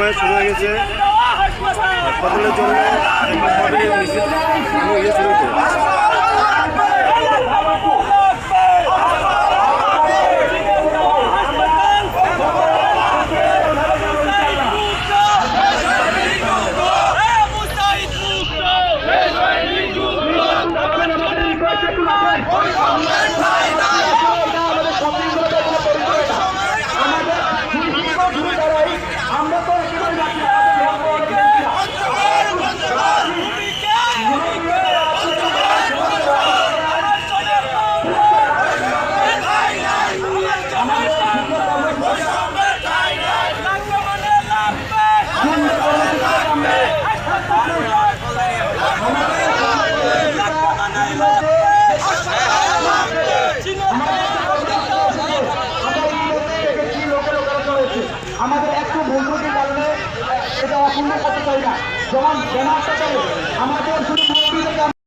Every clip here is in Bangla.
সময় শুরু হয়ে গেছে। হাসপাতালের জন্য অপূর্ণ করতে পারি না যেমন ব্যানারটা আমাদের শুধু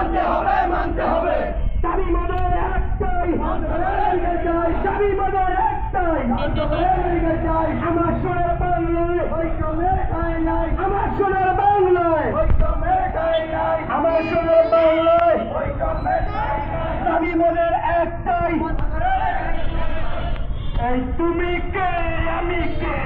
মানতে হবে মানতে হবে। তুমি কে আমি কে?